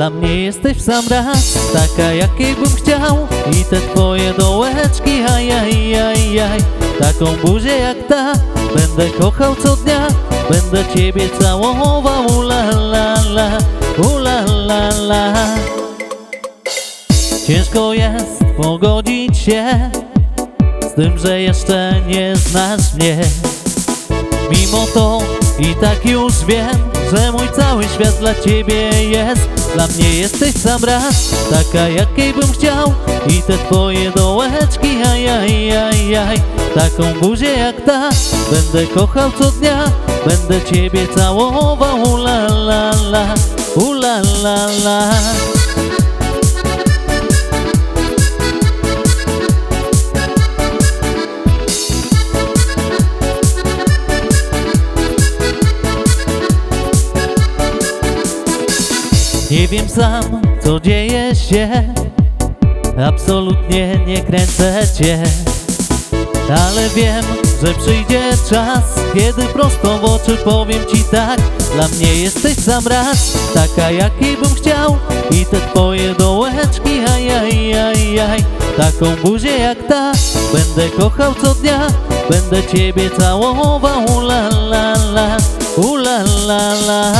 Dla mnie jesteś w sam raz, taka jakiej bym chciał. I te twoje dołeczki, aj, aj, aj, aj. Taką buzię jak ta, będę kochał co dnia. Będę ciebie całował, ula la la, ula la la. Ciężko jest pogodzić się Z tym, że jeszcze nie znasz mnie. Mimo to i tak już wiem, że mój cały świat dla ciebie jest. Dla mnie jesteś sam raz, taka jakiej bym chciał. I te twoje dołeczki, aj, aj, aj, aj. Taką buzię jak ta, będę kochał co dnia. Będę ciebie całował, ula la la, ula la la Nie wiem sam, co dzieje się. Absolutnie nie kręcę cię. Ale wiem, że przyjdzie czas Kiedy prosto w oczy powiem ci tak. Dla mnie jesteś sam raz Taka jakiej bym chciał. I te twoje dołeczki Aj, aj, aj, aj. Taką buzię jak ta Będę kochał co dnia. Będę ciebie całował Ula la la Ula la la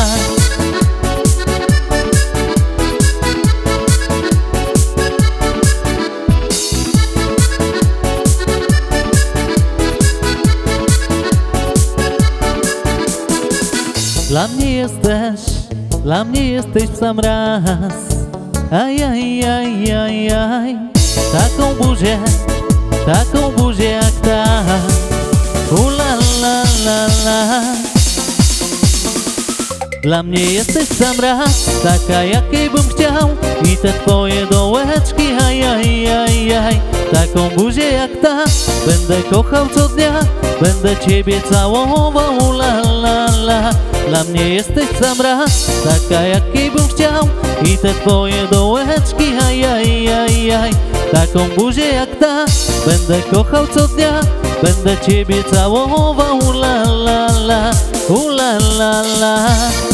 Dla mnie jesteś, dla mnie jesteś w sam raz. Aj, aj, aj, aj, Taką buzię, taką buzię jak ta. Ula la la la Dla mnie jesteś w sam raz Taka jakiej bym chciał. I te twoje dołeczki Aj, aj, aj, aj Taką buzię jak ta. Będę kochał co dnia Będę ciebie całował. La la la Dla mnie jesteś sam raz Taka jakiej bym chciał. I te twoje dołeczki Aj, aj, aj, aj. Taką buzię jak ta Będę kochał co dnia. Będę ciebie całował La la la. Ula la la